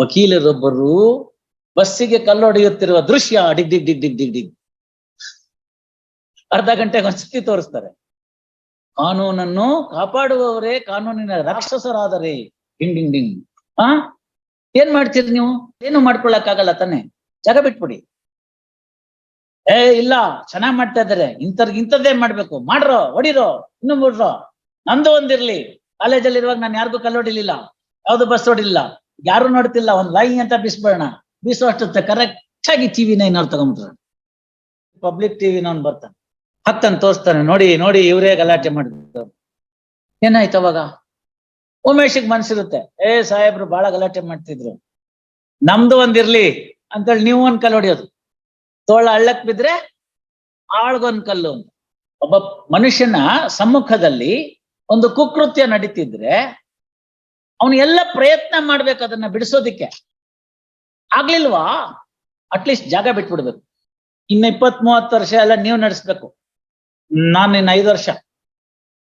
ವಕೀಲರೊಬ್ಬರು ಬಸ್ಸಿಗೆ ಕಲ್ಲೊಡೆಯುತ್ತಿರುವ ದೃಶ್ಯ dig dig dig dig dig dig. ಅರ್ಧ ಗಂಟೆಗೆ ಒಂದ್ಸತಿ ತೋರಿಸ್ತಾರೆ. ಕಾನೂನನ್ನು ಕಾಪಾಡುವವರೇ ಕಾನೂನಿನ ರಾಕ್ಷಸರಾದರೆ. Ding ding ding. ಆ? ಏನ್ ಮಾಡ್ತೀರಿ ನೀವು? ಏನು ಮಾಡ್ಕೊಳಕ್ಕಾಗಲ್ಲ ತಾನೆ? ಜಾಗ ಬಿಟ್ಬಿಡಿ. ಏ, ಇಲ್ಲ, ಚೆನ್ನಾಗ್ ಮಾಡ್ತಾ ಇದಾರೆ ಇಂಥರ್ಗ್ ಇಂಥದ್ದೇ ಮಾಡ್ಬೇಕು. ಮಾಡ್ರೋ, ಹೊಡಿರೋ, ಇನ್ನು ಬಿಡ್ರೋ ನಂದು ಒಂದಿರ್ಲಿ. ಕಾಲೇಜಲ್ಲಿ ಇರುವಾಗ ನಾನು ಯಾರಿಗೂ ಕಲ್ಲೊಡಿಲಿಲ್ಲ ಯಾವ್ದು ಬಸ್ ಹೊಡಿಲಿಲ್ಲ. ಯಾರು ನೋಡ್ತಿಲ್ಲ? ಒಂದ್ ಲೈ ಅಂತ ಬಿಸ್ಬೇಡ ಬಿಸುವಷ್ಟು ಕರೆಕ್ಟ್ ಆಗಿ ಟಿವಿ ನೈನ್ ಅವ್ರು ತಗೊಂಡ್ಬಿಟ್ರು ಪಬ್ಲಿಕ್ ಟಿವಿ ನವ್ನು ಬರ್ತಾನೆ. ಹತ್ತನ್ ತೋರಿಸ್ತಾನೆ. ನೋಡಿ ನೋಡಿ, ಇವರೇ ಗಲಾಟೆ ಮಾಡಿದ್ರು. ಏನಾಯ್ತು ಅವಾಗ? ಉಮೇಶಿಗೆ ಮನ್ಸಿರುತ್ತೆ. ಏ, ಸಾಹೇಬ್ರು ಬಹಳ ಗಲಾಟೆ ಮಾಡ್ತಿದ್ರು. ನಮ್ದು ಒಂದಿರ್ಲಿ ಅಂತೇಳಿ ನೀವು ಒಂದ್ ಕಲ್ ಹೊಡಿಯೋದು. ತೋಳ ಹಳ್ಳಕ್ ಬಿದ್ರೆ ಆಳ್ಗೊಂದ್ ಕಲ್ಲು ಒಬ್ಬ ಮನುಷ್ಯನ ಸಮ್ಮುಖದಲ್ಲಿ ಒಂದು ಕುಕೃತ್ಯ ನಡೀತಿದ್ರೆ ಅವನು ಎಲ್ಲ ಪ್ರಯತ್ನ ಮಾಡ್ಬೇಕು ಅದನ್ನ ಬಿಡಿಸೋದಿಕ್ಕೆ. ಆಗ್ಲಿಲ್ವಾ? ಅಟ್ಲೀಸ್ಟ್ ಜಾಗ ಬಿಟ್ಬಿಡ್ಬೇಕು. ಇನ್ನ ಇಪ್ಪತ್ ಮೂವತ್ತು ವರ್ಷ ಎಲ್ಲ ನೀವು ನಡೆಸ್ಬೇಕು. ನಾನು ಇನ್ನು ಐದು ವರ್ಷ.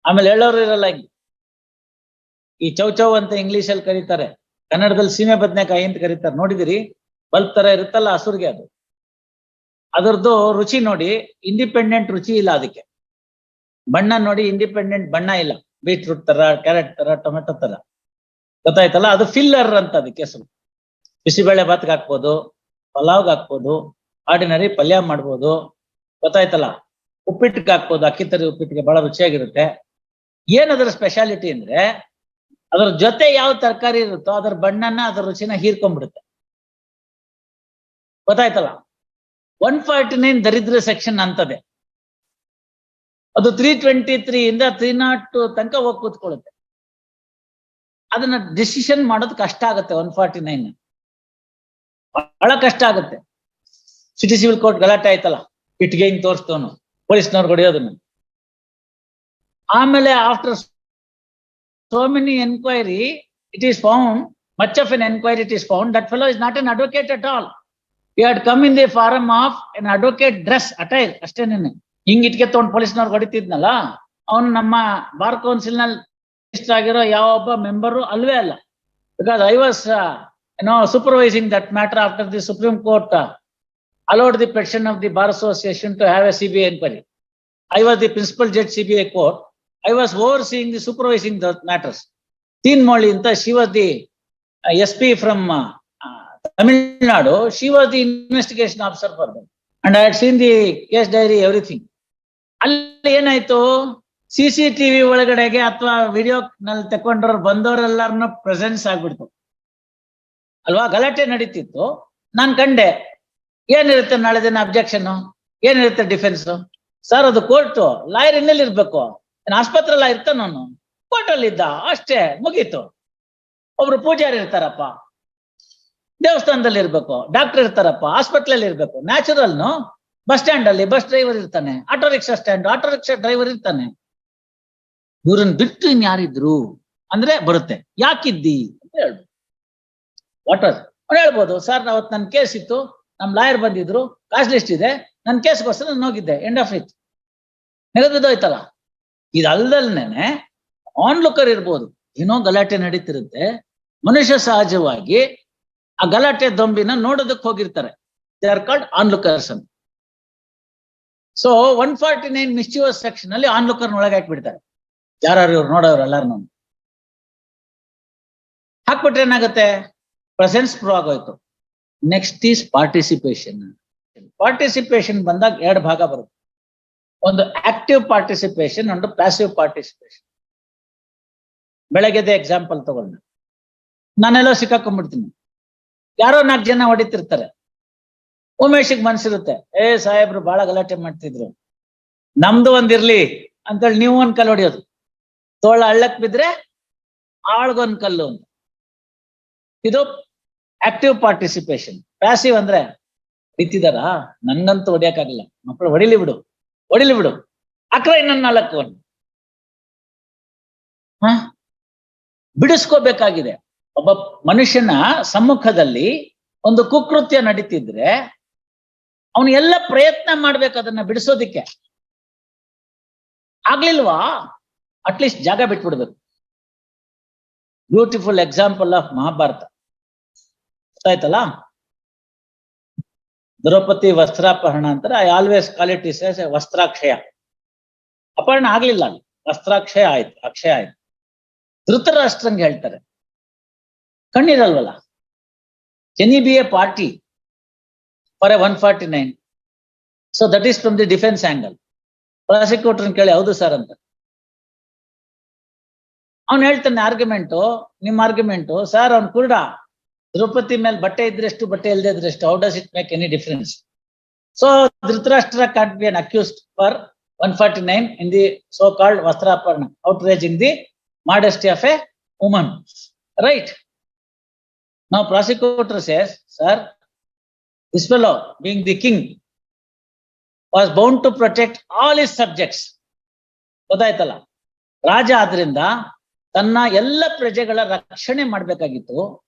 ಆಮೇಲೆ ಹೇಳೋರು ಇರಲ್ಲ ಹಿಂಗೆ. ಈ ಚೌ ಚೌ ಅಂತ ಇಂಗ್ಲಿಷ್ ಅಲ್ಲಿ ಕರೀತಾರೆ. ಕನ್ನಡದಲ್ಲಿ ಸೀಮೆ ಬದನೆಕಾಯಿ ಅಂತ ಕರೀತಾರೆ. ನೋಡಿದಿರಿ? ಬಲ್ಬ್ ತರ ಇರುತ್ತಲ್ಲ ಹಸುರ್ಗೆ ಅದು. ಅದರದ್ದು ರುಚಿ ನೋಡಿ ಇಂಡಿಪೆಂಡೆಂಟ್ ರುಚಿ ಇಲ್ಲ ಅದಕ್ಕೆ. ಬಣ್ಣ ನೋಡಿ ಇಂಡಿಪೆಂಡೆಂಟ್ ಬಣ್ಣ ಇಲ್ಲ. ಬೀಟ್ರೂಟ್ ತರ ಕ್ಯಾರೆಟ್ ತರ ಟೊಮೆಟೊ ತರ ಗೊತ್ತಾಯ್ತಲ್ಲ? ಅದು ಫಿಲ್ಲರ್ ಅಂತ ಅದಕ್ಕೆ ಹೆಸರು ಬಿಸಿಬೇಳೆ ಭಾತ್ಗೆ ಹಾಕ್ಬೋದು, ಪಲಾವ್ಗೆ ಹಾಕ್ಬೋದು, ಆರ್ಡಿನರಿ ಪಲ್ಯ ಮಾಡ್ಬೋದು. ಗೊತ್ತಾಯ್ತಲ್ಲ? ಉಪ್ಪಿಟ್ಟಿಗೆ ಹಾಕ್ಬೋದು, ಅಕ್ಕಿ ತರಿ ಉಪ್ಪಿಟ್ಟಿಗೆ ಬಹಳ ರುಚಿಯಾಗಿರುತ್ತೆ. ಏನದರ ಸ್ಪೆಷಾಲಿಟಿ ಅಂದ್ರೆ, ಅದ್ರ ಜೊತೆ ಯಾವ ತರಕಾರಿ ಇರುತ್ತೋ, ಅದರ ಬಣ್ಣನ, ಅದ್ರ ರುಚಿನ ಹೀರ್ಕೊಂಡ್ಬಿಡುತ್ತೆ. ಗೊತ್ತಾಯ್ತಲ್ಲ? ಒನ್ ಫಾರ್ಟಿ ನೈನ್ ದರಿದ್ರ ಸೆಕ್ಷನ್ ಅಂತದೆ. ಅದು ತ್ರೀ ಟ್ವೆಂಟಿ ತ್ರೀ ಇಂದ ತ್ರೀ ನಾಟ್ ತನಕ ಹೋಗಿ ಕೂತ್ಕೊಳ್ಳುತ್ತೆ. ಅದನ್ನ ಡಿಸಿಷನ್ ಮಾಡೋದು ಕಷ್ಟ ಆಗುತ್ತೆ ಒನ್ ಫಾರ್ಟಿ ನೈನ್ ಬಹಳ ಕಷ್ಟ ಆಗುತ್ತೆ. ಸಿಟಿ ಸಿವಿಲ್ ಕೋರ್ಟ್ ಗಲಾಟೆ ಆಯ್ತಲ್ಲ ಇಟ್ಗೆ ಹಿಂಗ್ ತೋರಿಸ್ತವನು ಪೊಲೀಸ್ನವ್ರು ಹೊಡೆಯೋದನ್ನ. ಆಮೇಲೆ after so many enquiry it is found much of an enquiry it is found that fellow is not an advocate at all you had come in the form of an advocate dress attire ಅಷ್ಟೇನೇನೆ ಹಿಂಗ್ ಇಟ್ಕೆ ತಗೊಂಡ್ ಪೊಲೀಸ್ನವ್ರು ಹೊಡಿತಿದ್ನಲ್ಲ, ಅವನು ನಮ್ಮ bar ಕೌನ್ಸಿಲ್ನಲ್ಲಿ minister ಆಗಿರೋ ಯಾವ ಒಬ್ಬ member ಅಲ್ವೇ ಅಲ್ಲ. Because I was no supervising that matter after the Supreme Court allowed the president of the bar association to have a C B I enquiry I was the principal judge C B I court I was overseeing the supervising the matters ತೀನ್ ಮೌಳಿ ಅಂತ Shivaji S P from Tamil Nadu Shivaji investigation officer ಬರ್ಬೋದು and I had seen the case diary everything ಅಲ್ಲಿ ಏನಾಯ್ತು? C C TV ಒಳಗಡೆಗೆ ಅಥವಾ video ನಲ್ಲಿ ತಕೊಂಡ್ರ ಬಂದವರೆಲ್ಲಾರನು presence ಆಗ್ಬಿಡ್ತು. ಅಲ್ವಾ? ಗಲಾಟೆ ನಡೀತಿತ್ತು. ನಾನ್ ಕಂಡೆ. ಏನಿರುತ್ತೆ ನಾಳೆ ದಿನ ಅಬ್ಜೆಕ್ಷನ್ ಏನಿರುತ್ತೆ ಡಿಫೆನ್ಸ್ ಸರ್ ಅದು ಕೋರ್ಟು ಲಾಯರ್ ಇನ್ನೆಲ್ಲಿ ಇರ್ಬೇಕು? ಆಸ್ಪತ್ರೆ ಎಲ್ಲ ನಾನು? ಕೋರ್ಟ್ ಅಲ್ಲಿ ಇದ್ದ. ಅಷ್ಟೇ. ಮುಗೀತು. ಒಬ್ರು ಪೂಜಾರಿ ಇರ್ತಾರಪ್ಪ. ದೇವಸ್ಥಾನದಲ್ಲಿ ಇರ್ಬೇಕು. ಡಾಕ್ಟರ್ ಇರ್ತಾರಪ್ಪ. ಹಾಸ್ಪಿಟ್ಲಲ್ಲಿ ಇರ್ಬೇಕು. ನ್ಯಾಚುರಲ್ನು ಬಸ್ ಸ್ಟ್ಯಾಂಡ್ ಅಲ್ಲಿ. ಬಸ್ ಡ್ರೈವರ್ ಇರ್ತಾನೆ. Auto rickshaw stand auto rickshaw driver ಇರ್ತಾನೆ. ಇವ್ರನ್ನ ಬಿಟ್ಟು ಇನ್ ಯಾರಿದ್ರು ಅಂದ್ರೆ ಬರುತ್ತೆ. ಯಾಕಿದ್ದಿ ಅಂತ ಹೇಳ್ಬೋದು. ವಾಟ್ ಅವ್ನು ಹೇಳ್ಬೋದು, ಸರ್ ಅವತ್ತು ನನ್ನ ಕೇಸ್ ಇತ್ತು. ನಮ್ ಲಾಯರ್ ಬಂದಿದ್ರು. ಕಾಸ್ಟ್ ಲಿಸ್ಟ್ ಇದೆ. ನನ್ನ ಕೇಸ್ಗೋಸ್ಕರ ನಾನು ಹೋಗಿದ್ದೆ. ಎಂಡ್ ಆಫ್ ಇಟ್ ನೆಗೆದಿದ್ದೋಯ್ತಲ್ಲ ಇದಲ್ದಲ್ನೇನೆ ಆನ್ ಲುಕರ್ ಇರ್ಬೋದು. ಏನೋ ಗಲಾಟೆ ನಡೀತಿರುತ್ತೆ. ಮನುಷ್ಯ ಸಹಜವಾಗಿ ಆ ಗಲಾಟೆ ದೊಂಬಿನ ನೋಡೋದಕ್ಕೆ ಹೋಗಿರ್ತಾರೆ. They are called onlookers ಅಂತ. So one forty nine mischievous section ಅಲ್ಲಿ ಆನ್ ಲುಕರ್ ಒಳಗೆ ಹಾಕ್ಬಿಡ್ತಾರೆ. ಯಾರು ಇವ್ರು ನೋಡೋರು ಎಲ್ಲಾರು ಹಾಕ್ಬಿಟ್ರೆ ಏನಾಗುತ್ತೆ? ಪ್ರೆಸೆನ್ಸ್ ಪ್ರೂವ್ ಆಗೋಯ್ತು. ನೆಕ್ಸ್ಟ್ ಈಸ್ ಪಾರ್ಟಿಸಿಪೇಷನ್ ಪಾರ್ಟಿಸಿಪೇಷನ್ ಬಂದಾಗ ಎರಡು ಭಾಗ ಬರುತ್ತೆ. ಒಂದು ಆಕ್ಟಿವ್ ಪಾರ್ಟಿಸಿಪೇಷನ್ ಒಂದು ಪ್ಯಾಸಿವ್ ಪಾರ್ಟಿಸಿಪೇಷನ್ ಬೆಳಗ್ಗೆದೆ ಎಕ್ಸಾಂಪಲ್ ತಗೊಂಡು ನಾನೆಲ್ಲೋ ಸಿಕ್ಕಾಕೊಂಡ್ಬಿಡ್ತೀನಿ. ಯಾರೋ ನಾಲ್ಕು ಜನ ಹೊಡಿತಿರ್ತಾರೆ. ಉಮೇಶಿಗೆ ಮನ್ಸಿರುತ್ತೆ. ಏ ಸಾಹೇಬ್ರು ಬಹಳ ಗಲಾಟೆ ಮಾಡ್ತಿದ್ರು. ನಮ್ದು ಒಂದಿರ್ಲಿ ಅಂತೇಳಿ ನೀವು ಒಂದ್ ಕಲ್ ಹೊಡಿಯೋದು. ತೋಳ ಅಳ್ಳಕ್ ಬಿದ್ರೆ ಆಳ್ಗೊಂದ್ ಕಲ್ಲು ಅಂತ. ಇದು ಆಕ್ಟಿವ್ ಪಾರ್ಟಿಸಿಪೇಷನ್ ಪ್ಯಾಸಿವ್ ಅಂದ್ರೆ ಬಿತ್ತಿದಾರ ನನ್ಗಂತೂ ಹೊಡಿಯಕ್ಕಾಗಲ್ಲ. ಮಕ್ಕಳು ಹೊಡಿಲಿ ಬಿಡು. ಹೊಡಿಲಿ ಬಿಡು. ಅಕ್ರ ಇನ್ನೊಂದ್ ನಾಲ್ಕು ಒಂದು. ಹ? ಬಿಡಿಸ್ಕೋಬೇಕಾಗಿದೆ. ಒಬ್ಬ ಮನುಷ್ಯನ ಸಮ್ಮುಖದಲ್ಲಿ ಒಂದು ಕುಕೃತ್ಯ ನಡೀತಿದ್ರೆ ಅವನು ಎಲ್ಲ ಪ್ರಯತ್ನ ಮಾಡ್ಬೇಕು ಅದನ್ನ ಬಿಡಿಸೋದಿಕ್ಕೆ. ಆಗ್ಲಿಲ್ವಾ? ಅಟ್ಲೀಸ್ಟ್ ಜಾಗ ಬಿಟ್ಬಿಡ್ಬೇಕು. ಬ್ಯೂಟಿಫುಲ್ ಎಕ್ಸಾಂಪಲ್ ಆಫ್ ಮಹಾಭಾರತ ಗೊತ್ತಾಯ್ತಲ್ಲ? ದ್ರೌಪದಿ ವಸ್ತ್ರಾಪಹರಣ ಅಂತಾರೆ I always call it is ವಸ್ತ್ರಾಕ್ಷಯ. ಅಪಹರಣ ಆಗ್ಲಿಲ್ಲ ಅಲ್ಲಿ. ವಸ್ತ್ರಾಕ್ಷಯ ಆಯ್ತು, ಅಕ್ಷಯ ಆಯ್ತು. ಧೃತರಾಷ್ಟ್ರಂಗೆ ಹೇಳ್ತಾರೆ. ಕಣ್ಣಿರಲ್ವಲ್ಲ? Can be a party for a one forty nine so that is from the defence angle prosecutor ಕೇಳಿ, ಹೌದು ಸರ್ ಅಂತ. ಅವ್ನು ಹೇಳ್ತಾನೆ ಆರ್ಗ್ಯುಮೆಂಟು ನಿಮ್ಮ ಆರ್ಗ್ಯುಮೆಂಟು ಸರ್ ಅವ್ನು ಕುರುಡ, ದ್ರೌಪದಿ ಮೇಲೆ ಬಟ್ಟೆ ಇದ್ರೆಷ್ಟು ಬಟ್ಟೆ ಇಲ್ಲದೆ ಇದ್ರೆಷ್ಟು how does it make any difference so Dhritarashtra can't be an accused for one forty nine in the so called ವಸ್ತ್ರಾಪರಣ outraging the modesty of a woman. Right ನಾವು prosecutor says sir this fellow, being the king, was bound to protect all his subjects. ಗೊತ್ತಾಯ್ತಲ್ಲ ರಾಜ ಆದ್ರಿಂದ ತನ್ನ ಎಲ್ಲ ಪ್ರಜೆಗಳ ರಕ್ಷಣೆ ಮಾಡ್ಬೇಕಾಗಿತ್ತು.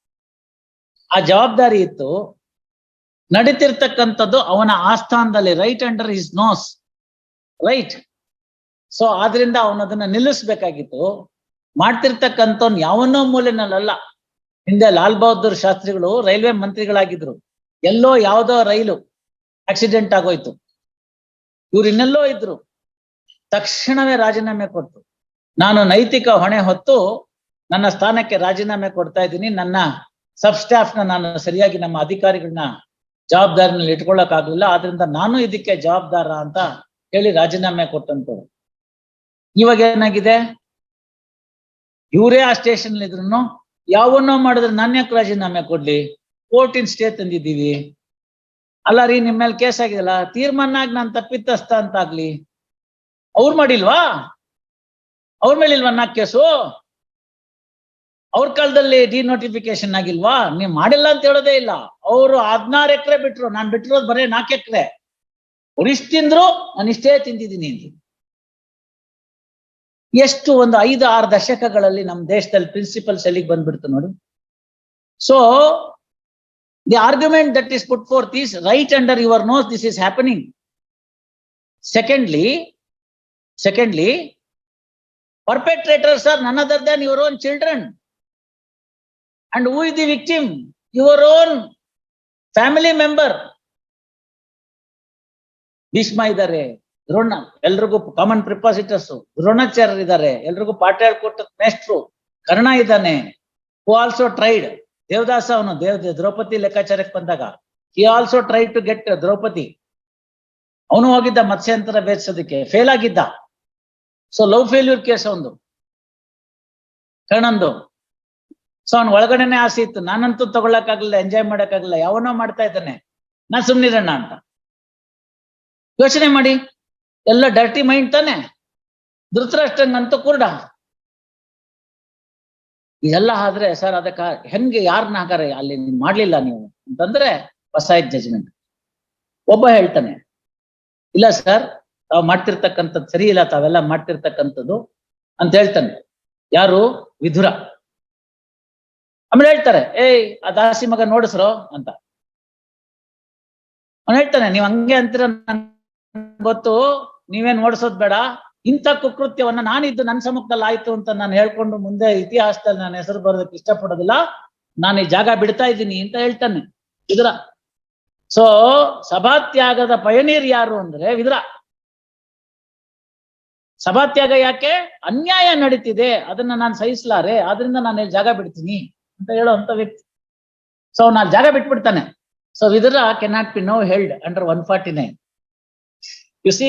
ಆ ಜವಾಬ್ದಾರಿ ಇತ್ತು. ನಡೀತಿರ್ತಕ್ಕಂಥದ್ದು ಅವನ ಆಸ್ಥಾನದಲ್ಲಿ right under his nose right so ಆದ್ರಿಂದ ಅವನದನ್ನ ನಿಲ್ಲಿಸ್ಬೇಕಾಗಿತ್ತು. ಮಾಡ್ತಿರ್ತಕ್ಕಂಥವ್ನ ಯಾವನೋ ಮೂಲೆನಲ್ಲ ಹಿಂದೆ ಲಾಲ್ ಬಹದ್ದೂರ್ ಶಾಸ್ತ್ರಿಗಳು, ರೈಲ್ವೆ ಮಂತ್ರಿಗಳಾಗಿದ್ರು. ಎಲ್ಲೋ ಯಾವುದೋ ರೈಲು ಆಕ್ಸಿಡೆಂಟ್ ಆಗೋಯ್ತು. ಇವ್ರು ಇನ್ನೆಲ್ಲೋ ಇದ್ರು. ತಕ್ಷಣವೇ ರಾಜೀನಾಮೆ ಕೊಟ್ಟು ನಾನು ನೈತಿಕ ಹೊಣೆ ಹೊತ್ತು ನನ್ನ ಸ್ಥಾನಕ್ಕೆ ರಾಜೀನಾಮೆ ಕೊಡ್ತಾ ಇದ್ದೀನಿ. ನನ್ನ ಸಬ್ ಸ್ಟಾಫ್ನ ನಾನು ಸರಿಯಾಗಿ ನಮ್ಮ ಅಧಿಕಾರಿಗಳನ್ನ ಜವಾಬ್ದಾರಿನಲ್ಲಿ ಇಟ್ಕೊಳಕ್ ಆಗ್ಲಿಲ್ಲ ಆದ್ರಿಂದ ನಾನು ಇದಕ್ಕೆ ಜವಾಬ್ದಾರ ಅಂತ ಹೇಳಿ ರಾಜೀನಾಮೆ ಕೊಟ್ಟಂತವ್ರು. ಇವಾಗ ಏನಾಗಿದೆ? ಇವರೇ ಆ ಸ್ಟೇಷನ್ ಇದ್ರು ಯಾವನ್ನೋ ಮಾಡಿದ್ರೆ ನಾನು ಯಾಕೆ ರಾಜೀನಾಮೆ ಕೊಡ್ಲಿ? ಕೋರ್ಟಿನ ಸ್ಟೇ ತಂದಿದ್ದೀವಿ. ಅಲ್ಲ ರೀ ನಿಮ್ಮ ಕೇಸ್ ಅಲ್ಲ. ತೀರ್ಮಾನ ಆಗಿ ನಾನು ತಪ್ಪಿತಸ್ಥ ಅಂತ ಆಗ್ಲಿ. ಅವ್ರು ಮಾಡಿಲ್ವಾ? ಅವ್ರ ಮೇಲೆ ಇಲ್ವಾ ಕೇಸು? ಅವ್ರ ಕಾಲದಲ್ಲಿ ಡಿನೋಟಿಫಿಕೇಶನ್ ಆಗಿಲ್ವಾ? ನೀವ್ ಮಾಡಿಲ್ಲ ಅಂತ ಹೇಳೋದೇ ಇಲ್ಲ. ಅವರು ಹದ್ನಾರು ಎಕರೆ ಬಿಟ್ರು. ನಾನ್ ಬಿಟ್ಟಿರೋದು ಬರೀ ನಾಲ್ಕು ಎಕರೆ. ಅವ್ರು ತಿಂದ್ರು, ನಾನು ಇಷ್ಟೇ ತಿಂದಿದ್ದೀನಿ ಅಂತ ಎಷ್ಟು ಒಂದು ಐದು, ಆರು ದಶಕಗಳಲ್ಲಿ ನಮ್ಮ ದೇಶದಲ್ಲಿ ಪ್ರಿನ್ಸಿಪಲ್ ಎಲ್ಲಿಗೆ ಬಂದ್ಬಿಡ್ತು ನೋಡಿ. So the argument that is put forth this right under your nose this is happening secondly secondly perpetrators are none other than your own children. And who is the victim? Your own family member. Bhishma ಇದ್ದಾರೆ. ದ್ರೋಣ. ಎಲ್ರಿಗೂ common ಪ್ರಿಪಾಸಿಟರ್ಸ್ ದ್ರೋಣಾಚಾರ್ಯರು ಇದ್ದಾರೆ ಎಲ್ರಿಗೂ ಪಾಠ ಹೇಳ್ಕೊಟ್ಟ ಮೇಷ್ಟ್ರು. ಕರ್ಣ ಇದ್ದಾನೆ. ಹೂ also tried Devadas ಅವನು. ದೇವ, ದ್ರೌಪದಿ ಲೆಕ್ಕಾಚಾರಕ್ಕೆ ಬಂದಾಗ. He also try to get Draupadi ಅವನು ಹೋಗಿದ್ದ ಮತ್ಸ್ಯಂತರ ಬೇಯಿಸೋದಕ್ಕೆ ಫೇಲ್ ಆಗಿದ್ದ. ಸೊ ಲವ್ ಫೇಲ್ಯೂರ್ ಕೇಸ್ ಒಂದು. ಕರ್ಣಂದು ಸೊ ಅವ್ನ ಒಳಗಡೆನೆ ಆಸೆ ಇತ್ತು. ನಾನಂತೂ ಆಗಲ್ಲ ಎಂಜಾಯ್ ಮಾಡಕ್ಕಾಗಲಿಲ್ಲ. ಯಾವನೋ ಮಾಡ್ತಾ ಇದ್ದಾನೆ. ನಾ ಸುಮ್ನಿರಣ್ಣ ಅಂತ. ಯೋಚನೆ ಮಾಡಿ. ಎಲ್ಲ ಡರ್ಟಿ ಮೈಂಡ್ ತಾನೆ. ಧೃತರಾಷ್ಟ್ರಂಗಂತೂ ಕುರುಡ. ಇದೆಲ್ಲ ಆದ್ರೆ, ಸರ್, ಅದಕ್ಕ ಹೆಂಗೆ ಯಾರನ್ನ ಹಾಕಾರೆ ಅಲ್ಲಿ ಮಾಡ್ಲಿಲ್ಲ ನೀವು? ಅಂತಂದ್ರೆ, ಹೊಸ ಜಜ್ಮೆಂಟ್ ಒಬ್ಬ ಹೇಳ್ತಾನೆ. ಇಲ್ಲ, ಸರ್ ತಾವು ಮಾಡ್ತಿರ್ತಕ್ಕಂಥದ್ದು ಸರಿ ಇಲ್ಲ, ತಾವೆಲ್ಲ ಮಾಡ್ತಿರ್ತಕ್ಕಂಥದ್ದು ಅಂತ ಹೇಳ್ತಾನೆ. ಯಾರು? ವಿಧುರ. ಆಮೇಲೆ ಹೇಳ್ತಾರೆ, ಏಯ್, ಆ ದಾಸಿ ಮಗ ನೋಡಿಸ್ರೋ? ಅಂತ. ಅವ್ನು ಹೇಳ್ತಾನೆ, ನೀವ್ ಹಂಗೆ ಅಂತೀರ ಗೊತ್ತು, ನೀವೇನ್ ಓಡಿಸೋದ್ ಬೇಡ. ಇಂಥ ಕುಕೃತ್ಯವನ್ನ ನಾನಿದ್ದು ನನ್ನ ಸಮ್ಮುಖದಲ್ಲಿ ಆಯ್ತು ಅಂತ ನಾನು ಹೇಳ್ಕೊಂಡು ಮುಂದೆ ಇತಿಹಾಸದಲ್ಲಿ ನಾನು ಹೆಸರು ಬರೋದಕ್ಕೆ ಇಷ್ಟಪಡೋದಿಲ್ಲ. ನಾನು ಈ ಜಾಗ ಬಿಡ್ತಾ ಇದ್ದೀನಿ ಅಂತ ಹೇಳ್ತಾನೆ ವಿದುರ ಸೊ ಸಭಾತ್ಯಾಗದ ಪಯನೀರ್ ಯಾರು ಅಂದ್ರೆ ವಿದುರ ಸಭಾತ್ಯಾಗ ಯಾಕೆ ಅನ್ಯಾಯ ನಡೀತಿದೆ, ಅದನ್ನ ನಾನು ಸಹಿಸಲಾರೆ, ಆದ್ರಿಂದ ನಾನು ಇಲ್ಲಿ ಜಾಗ ಬಿಡ್ತೀನಿ ಅಂತ ಹೇಳೋ ಅಂತ ವ್ಯಕ್ತಿ. ಸೊ ನಾನು ಜಾಗ ಬಿಟ್ಬಿಡ್ತಾನೆ. So Vidura cannot be no held under one forty nine you see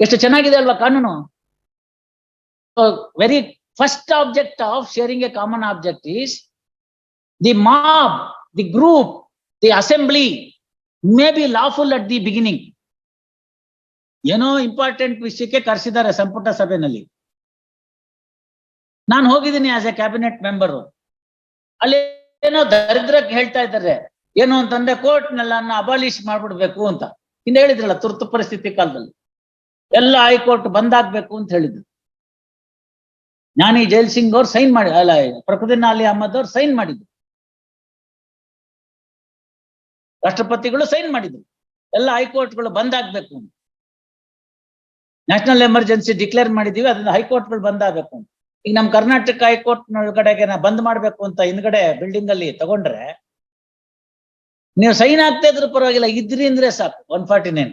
ಎಷ್ಟು ಚೆನ್ನಾಗಿದೆ ಅಲ್ವಾ ಕಾನೂನು? Very first object of sharing a common object is the mob the group the assembly may be lawful at the beginning ಏನೋ important ವಿಷಯಕ್ಕೆ ಕರೆಸಿದ್ದಾರೆ ಸಂಪುಟ ಸಭೆನಲ್ಲಿ. ನಾನು ಹೋಗಿದ್ದೀನಿ ಆಸ್ ಎ ಕ್ಯಾಬಿನೆಟ್ ಮೆಂಬರು ಅಲ್ಲಿ ಏನೋ ದರಿದ್ರಕ್ಕೆ ಹೇಳ್ತಾ ಇದ್ದಾರೆ. ಏನು ಅಂತಂದ್ರೆ ಕೋರ್ಟ್ನೆಲ್ಲ ಅಬಾಲಿಷ್ ಮಾಡ್ಬಿಡ್ಬೇಕು ಅಂತ. ಹಿಂದೆ ಹೇಳಿದ್ರಲ್ಲ, ತುರ್ತು ಪರಿಸ್ಥಿತಿ ಕಾಲದಲ್ಲಿ. ಎಲ್ಲ ಹೈಕೋರ್ಟ್ ಬಂದಾಗ್ಬೇಕು ಅಂತ ಹೇಳಿದ್ರು. ಜ್ಞಾನಿ ಜೈಲ್ ಸಿಂಗ್ ಅವ್ರು ಸೈನ್ ಮಾಡಿ, ಅಲ್ಲ ಪ್ರಕೃತಿ ಅಲಿ ಅಹಮದ್ ಅವ್ರು ಸೈನ್ ಮಾಡಿದ್ರು. ರಾಷ್ಟ್ರಪತಿಗಳು ಸೈನ್ ಮಾಡಿದ್ರು. ಎಲ್ಲ ಹೈಕೋರ್ಟ್ಗಳು ಬಂದ್ ಆಗ್ಬೇಕು ನ್ಯಾಷನಲ್ ಎಮರ್ಜೆನ್ಸಿ ಡಿಕ್ಲೇರ್ ಮಾಡಿದೀವಿ, ಅದನ್ನ ಹೈಕೋರ್ಟ್ಗಳು ಬಂದ್ ಅಂತ. ಈಗ ನಮ್ ಕರ್ನಾಟಕ ಹೈಕೋರ್ಟ್ ಒಳಗಡೆಗೆ ಬಂದ್ ಮಾಡ್ಬೇಕು ಅಂತ ಹಿಂದ್ಗಡೆ ಬಿಲ್ಡಿಂಗ್ ಅಲ್ಲಿ ತಗೊಂಡ್ರೆ, ನೀವು ಸೈನ್ ಆಗ್ತಾ ಇದ್ರು ಪರವಾಗಿಲ್ಲ ಇದ್ರಿ ಅಂದ್ರೆ ಸಾಕು, ಒನ್ ಫಾರ್ಟಿ ನೈನ್.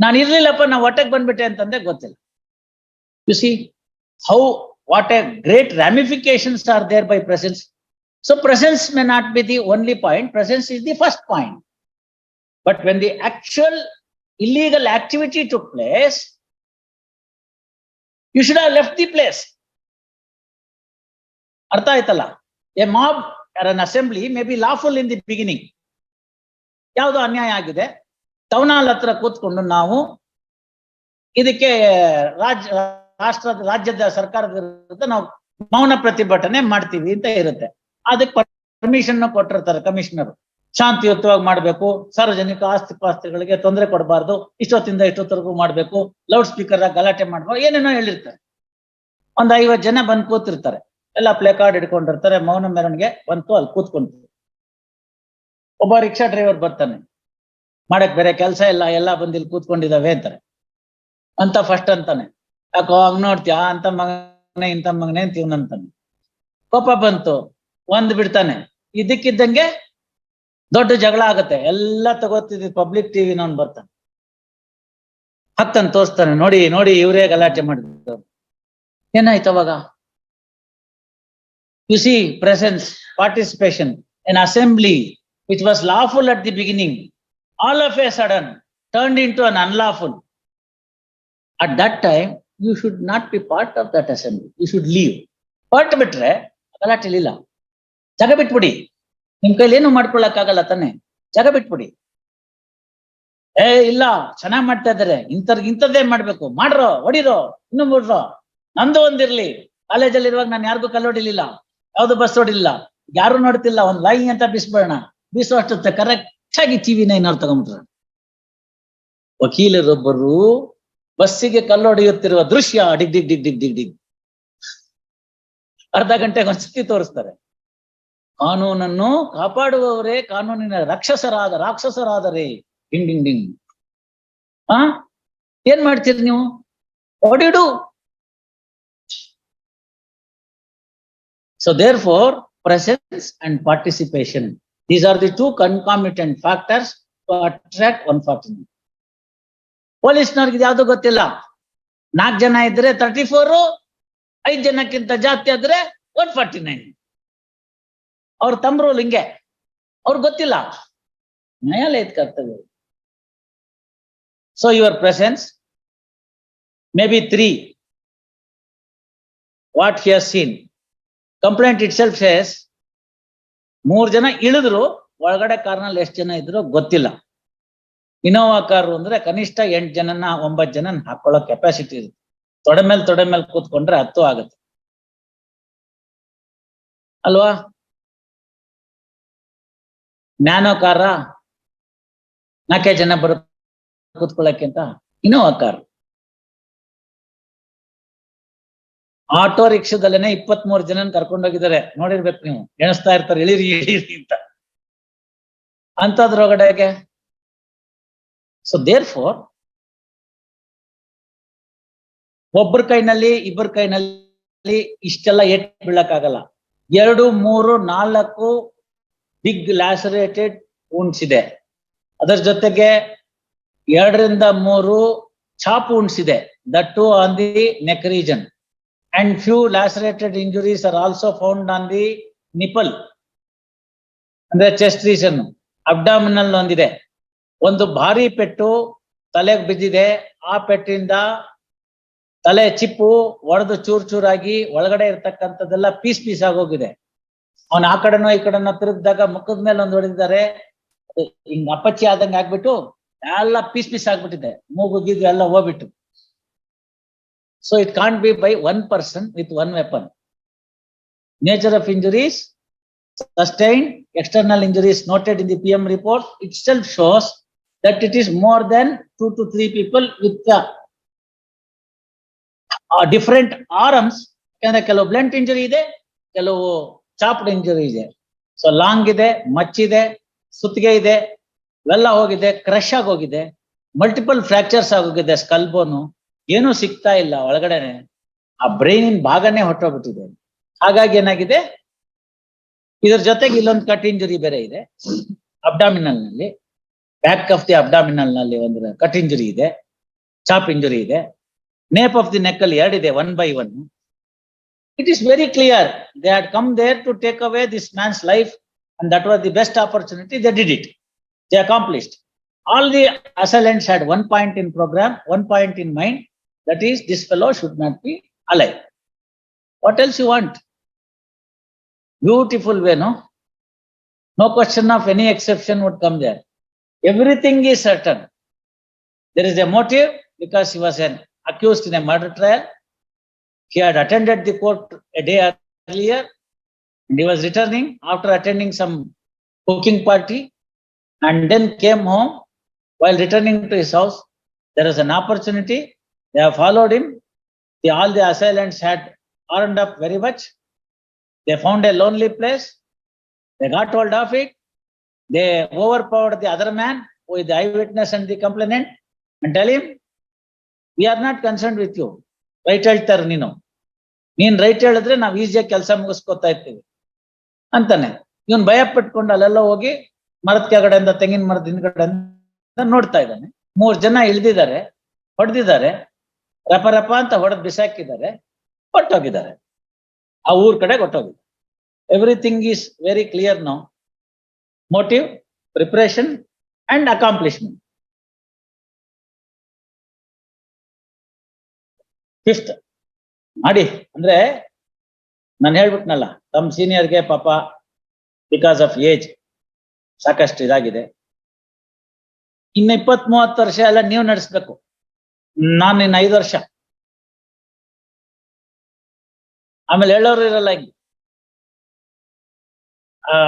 ನಾನು ಇರ್ಲಿಲ್ಲಪ್ಪ, ನಾ ಹೊಟ್ಟೆಗೆ ಬಂದ್ಬಿಟ್ಟೆ ಅಂತಂದ್ರೆ ಗೊತ್ತಿಲ್ಲ. You see how what a great ramifications are there by presence so presence may not be the only point presence is the first point but when the actual illegal activity took place, you should have left the place. ಅರ್ಥ ಆಯ್ತಲ್ಲ a mob an assembly may be lawful in the beginning ಯಾವುದೋ ಅನ್ಯಾಯ ಆಗಿದೆ? Town hall ಹತ್ರ ಕೂತ್ಕೊಂಡು ನಾವು ಇದಕ್ಕೆ ರಾಜ್ಯ ರಾಷ್ಟ್ರದ ರಾಜ್ಯದ ಸರ್ಕಾರದ ವಿರುದ್ಧ ನಾವು ಮೌನ ಪ್ರತಿಭಟನೆ ಮಾಡ್ತೀವಿ ಅಂತ ಇರುತ್ತೆ. ಅದಕ್ಕೆ ಪರ್ಮಿಷನ್ ಕೊಟ್ಟಿರ್ತಾರೆ ಕಮಿಷನರ್ ಶಾಂತಿಯುತವಾಗಿ ಮಾಡಬೇಕು. ಸಾರ್ವಜನಿಕ ಆಸ್ತಿ ಪಾಸ್ತಿಗಳಿಗೆ ತೊಂದರೆ ಕೊಡಬಾರ್ದು. ಇಷ್ಟೊತ್ತಿಂದ ಇಷ್ಟೊತ್ತರೆಗೂ ಮಾಡಬೇಕು. ಲೌಡ್ ಸ್ಪೀಕರ್ ಗಲಾಟೆ ಮಾಡಬಾರ್ದು ಏನೇನೋ ಹೇಳಿರ್ತಾರೆ. ಒಂದ್ ಐವತ್ ಜನ ಬಂದು ಕೂತಿರ್ತಾರೆ. ಎಲ್ಲ ಪ್ಲೇ ಕಾರ್ಡ್ ಹಿಡ್ಕೊಂಡಿರ್ತಾರೆ. ಮೌನ ಮೆರವಣಿಗೆ ಬಂತು, ಅಲ್ಲಿ ಕೂತ್ಕೊಂತೀವಿ ಒಬ್ಬ ರಿಕ್ಷಾ ಡ್ರೈವರ್ ಬರ್ತಾನೆ. ಮಾಡಕ್ ಬೇರೆ ಕೆಲಸ ಇಲ್ಲ. ಎಲ್ಲ ಬಂದು ಇಲ್ಲಿ ಕೂತ್ಕೊಂಡಿದಾವೆ ಅಂತಾರೆ. ಅಂತ ಫಸ್ಟ್ ಅಂತಾನೆ. ಯಾಕೋ ಹಂಗ್ ನೋಡ್ತೀಯಾ? ಅಂತ ಮಗನೇ ಇಂಥ ಮಗನೇ ಅಂತ ಇವ್ನಂತಾನೆ ಕೋಪ ಬಂತು. ಒಂದ್ ಬಿಡ್ತಾನೆ. ಇದಕ್ಕಿದ್ದಂಗೆ ದೊಡ್ಡ ಜಗಳ ಆಗತ್ತೆ. ಎಲ್ಲ ತಗೋತಿದ್ವಿ. ಪಬ್ಲಿಕ್ ಟಿವಿ ನವ್ನ್ ಬರ್ತಾನೆ. ಹತ್ತನ್ ತೋರಿಸ್ತಾನೆ. ನೋಡಿ ನೋಡಿ, ಇವರೇ ಗಲಾಟೆ ಮಾಡಿದ್ರು. ಏನಾಯ್ತು ಅವಾಗ? You see presence participation in assembly which was lawful at the beginning all of a sudden turn into an unlawful at that time you should not be part of that assembly you should leave ಹೊರಟು ಬಿಟ್ರೆ ಗಲಾಟೆ ಜಾಗ ಬಿಟ್ಬಿಡಿ. ನಿಮ್ ಕೈಲಿ ಏನು ಮಾಡ್ಕೊಳಕ್ಕಾಗಲ್ಲ ತಾನೆ. ಜಾಗ ಬಿಟ್ಬಿಡಿ. ಏ, ಇಲ್ಲ, ಚೆನ್ನಾಗ್ ಮಾಡ್ತಾ ಇದಾರೆ ಇಂಥರ್ಗ್ ಇಂಥದ್ದೇ ಮಾಡ್ಬೇಕು. ಮಾಡ್ರೋ, ಹೊಡಿರೋ, ಇನ್ನು ಮುಡ್ರೋ. ನಂದು ಒಂದಿರ್ಲಿ. ಕಾಲೇಜಲ್ಲಿ ಇರುವಾಗ ನಾನು ಯಾರಿಗೂ ಕಲ್ಲೊಡಿಲಿಲ್ಲ ಯಾವ್ದು ಬಸ್ ಹೊಡಿಲಿಲ್ಲ. ಯಾರು ನೋಡ್ತಿಲ್ಲ. ಒಂದ್ ಲೈ ಅಂತ ಬಿಸ್ಬಿಡೋಣ ಬೀಸೋ ಕರೆಕ್ಟ್ ಆಗಿ ಟಿವಿ ನೈನ್ ತಗೊಂಡ್ರ ವಕೀಲರೊಬ್ಬರು ಬಸ್ಸಿಗೆ ಕಲ್ಲೊಡೆಯುತ್ತಿರುವ ದೃಶ್ಯ dig dig dig dig dig dig. ಅರ್ಧ ಗಂಟೆಗೆ ಒಂದ್ಸತಿ ತೋರಿಸ್ತಾರೆ. ಕಾನೂನನ್ನು ಕಾಪಾಡುವವರೇ ಕಾನೂನಿನ ರಕ್ಷಸರಾದ, ರಾಕ್ಷಸರಾದರೆ. Ding ding ding. ಆ? ಏನ್ ಮಾಡ್ತೀರಿ ನೀವು? ಓಡಿಡು so therefore presence and participation these are the two concomitant factors to attract one forty ಪೊಲೀಸ್ನವ್ರಿಗೆ ಯಾವ್ದು ಗೊತ್ತಿಲ್ಲ? ನಾಲ್ಕು ಜನ ಇದ್ರೆ ತರ್ಟಿ ಫೋರು ಐದು ಜನಕ್ಕಿಂತ ಜಾಸ್ತಿ ಆದ್ರೆ ಒನ್ ಫಾರ್ಟಿ ನೈನ್ ಅವ್ರ ತಮ್ರು ಲಿಂಗೆ. ಅವ್ರಿಗೆ ಗೊತ್ತಿಲ್ಲ. ನ್ಯಾಯಾಲಯದ ಕರ್ತವ್ಯ so your presence may be three what he seen complaint itself says ಮೂರ್ ಜನ ಇಳಿದ್ರು, ಒಳಗಡೆ ಕಾರ್ನಲ್ಲಿ ಎಷ್ಟು ಜನ ಇದ್ರು ಗೊತ್ತಿಲ್ಲ. ಇನೋವಾ ಕಾರು ಅಂದ್ರೆ ಕನಿಷ್ಠ ಎಂಟ್ ಜನನ ಒಂಬತ್ ಜನ ಹಾಕೊಳ್ಳೋ ಕೆಪಾಸಿಟಿ ಇರುತ್ತೆ. ತೊಡೆ ಮೇಲೆ ತೊಡೆ ಮೇಲೆ ಕೂತ್ಕೊಂಡ್ರೆ ಹತ್ತು ಆಗುತ್ತೆ. ಅಲ್ವಾ? ನ್ಯಾನೋ ಕಾರ ನಾಲ್ಕೇ ಜನ ಬರು ಕೂತ್ಕೊಳ್ಳಕ್ಕೆ ಅಂತ ಇನೋವಾ ಕಾರ್ ಆಟೋ ರಿಕ್ಷಾದಲ್ಲೇನೆ ಇಪ್ಪತ್ತ್ ಮೂರು ಜನ ಕರ್ಕೊಂಡೋಗಿದ್ದಾರೆ ನೋಡಿರ್ಬೇಕು ನೀವು. ಎಣಿಸ್ತಾ ಇರ್ತಾರೆ. ಇಳಿರಿ ಇಳಿರಿ ಅಂತ. ಅಂತದ್ರೊಳಗಡೆಗೆ ಸೊ ದೇರ್ ಫೋರ್ ಒಬ್ಬರ ಕೈನಲ್ಲಿ, ಇಬ್ಬರ ಕೈನಲ್ಲಿ ಇಷ್ಟೆಲ್ಲ ಏಟ್ ಬೀಳಕ್ಕಾಗಲ್ಲ. ಎರಡು, ಮೂರು, ನಾಲ್ಕು ಬಿಗ್ ಲ್ಯಾಸರೇಟೆಡ್ ವೂನ್ಸ್ ಇದೆ. ಅದರ ಜೊತೆಗೆ ಎರಡರಿಂದ ಮೂರು ಚಾಪ್ ವೂನ್ಸ್ ಇದೆ. That two on the neck region and few lacerated injuries are also found on the nipple ಅಂದ್ರೆ ಚೆಸ್ಟ್ ರೀಸನ್ ಅಬ್ಡಾಮಿನಲ್ ಒಂದಿದೆ. ಒಂದು ಭಾರಿ ಪೆಟ್ಟು ತಲೆಗೆ ಬಿದ್ದಿದೆ. ಆ ಪೆಟ್ಟಿಂದ ತಲೆ ಚಿಪ್ಪು, ಒಡೆದು ಚೂರ್ ಚೂರಾಗಿ ಒಳಗಡೆ ಇರ್ತಕ್ಕಂಥದ್ದೆಲ್ಲ ಪೀಸ್ ಪೀಸ್ ಆಗೋಗಿದೆ. ಅವನ್ ಆ ಕಡೆನೋ ಈ ಕಡೆನೋ ತಿರುಗಿದಾಗ ಮುಖದ ಮೇಲೆ ಒಂದು ಹೊಡೆದಿದ್ದಾರೆ. ಹಿಂಗ್ ಅಪ್ಪಚ್ಚಿ ಆದಂಗೆ ಆಗ್ಬಿಟ್ಟು ಎಲ್ಲ ಪೀಸ್ ಪೀಸ್ ಆಗ್ಬಿಟ್ಟಿದೆ. ಮೂಗು ಗೀಗು ಎಲ್ಲ ಹೋಗ್ಬಿಟ್ಟು. So it can't be by one person with one weapon nature of injuries sustain external injuries noted in the P M report it self shows that it is more than two to three people with different arms ಯಾಕಂದ್ರೆ ಕೆಲವು blunt injury ಇದೆ, ಕೆಲವು chopped injury ಇದೆ. So long ಇದೆ ಮಚ್ಚಿದೆ ಸುತ್ತಿಗೆ ಇದೆ ಇವೆಲ್ಲ ಹೋಗಿದೆ ಕ್ರಶ್ ಆಗಿ ಹೋಗಿದೆ ಮಲ್ಟಿಪಲ್ ಫ್ರಾಕ್ಚರ್ಸ್ ಆಗೋಗಿದೆ ಸ್ಕಲ್ ಬೋನು ಏನೂ ಸಿಗ್ತಾ ಇಲ್ಲ ಒಳಗಡೆನೆ ಆ ಬ್ರೈನಿನ ಭಾಗನೇ ಹೊಟ್ಟೋಗ್ಬಿಟ್ಟಿದೆ ಹಾಗಾಗಿ ಏನಾಗಿದೆ? ಇದ್ರ ಜೊತೆಗೆ ಇಲ್ಲೊಂದು ಕಟ್ ಇಂಜುರಿ ಬೇರೆ ಇದೆ. ಅಬ್ಡಾಮಿನಲ್ನಲ್ಲಿ ಬ್ಯಾಕ್ ಆಫ್ ದಿ ಅಬ್ಡಾಮಿನಲ್ನಲ್ಲಿ ಒಂದು ಕಟ್ ಇಂಜುರಿ ಇದೆ ಚಾಪ್ ಇಂಜುರಿ ಇದೆ. ನೇಪ್ ಆಫ್ ದಿ ನೆಕ್ ಅಲ್ಲಿ ಎರಡಿದೆ one by one It is very clear they had come there to take away this man's life, and that was the best opportunity. They did it. They accomplished. All the assailants had one point in program, one point in mind. That is, this fellow should not be alive. What else you want? Beautiful way, no? No question of any exception would come there. Everything is certain. There is a motive because he was an accused in a murder trial. He had attended the court a day earlier and he was returning after attending some cooking party and then came home. While returning to his house, there was an opportunity. They have followed him. The, all the assailants had armed up very much. They found a lonely place. They got hold of it. They overpowered the other man with the eyewitness and the complainant and tell him, we are not concerned with you. Vital Ternino. ನೀನು right ಹೇಳಿದ್ರೆ ನಾವ್ ಈಸಿಯಾಗಿ ಕೆಲಸ ಮುಗಿಸ್ಕೊತಾ ಇರ್ತೀವಿ ಅಂತಾನೆ. ಇವನ್ ಭಯ ಪಟ್ಕೊಂಡು ಅಲ್ಲೆಲ್ಲ ಹೋಗಿ ಮರದ ಕೆಳಗಡೆಯಿಂದ ತೆಂಗಿನ ಮರದ ಹಿಂದ್ಗಡೆಯಿಂದ ನೋಡ್ತಾ ಇದ್ದಾನೆ. ಮೂರ್ ಜನ ಇಳ್ದಿದ್ದಾರೆ, ಹೊಡೆದಿದ್ದಾರೆ, ರಪ ರಪ ಅಂತ ಹೊಡೆದ್ ಬಿಸಾಕಿದ್ದಾರೆ ಹೊಟ್ಟೋಗಿದ್ದಾರೆ ಆ ಊರ್ ಕಡೆ ಹೊಟ್ಟೋಗಿದ್ದಾರೆ everything is very clear now motive preparation and accomplishment fifth ಮಾಡಿ. ಅಂದ್ರೆ ನಾನು ಹೇಳ್ಬಿಟ್ನಲ್ಲ ತಮ್ಮ ಸೀನಿಯರ್ಗೆ ಪಾಪ ಬಿಕಾಸ್ ಆಫ್ ಏಜ್ ಸಾಕಷ್ಟು ಇದಾಗಿದೆ. ಇನ್ನು ಇಪ್ಪತ್ ಮೂವತ್ತು ವರ್ಷ ಎಲ್ಲ ನೀವು ನಡೆಸ್ಬೇಕು. ನಾನು ಇನ್ನು ಐದು ವರ್ಷ. ಆಮೇಲೆ ಹೇಳೋರು ಇರಲ್ಲ ಹಿಂಗೆ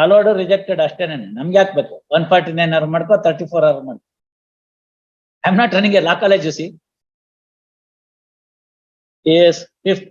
ಅಲೋಡ್ ರಿಜೆಕ್ಟೆಡ್ ಅಷ್ಟೇನೆ. ನಮ್ಗೆ ಹಾಕ್ಬೇಕು ಒನ್ ಫಾರ್ಟಿ ನೈನ್ ಅವರ್ ಮಾಡ್ಕೋ ತರ್ಟಿ ಫೋರ್ ಅವರ್ ಮಾಡ್ಕೋ. I am not running a law college C S fifth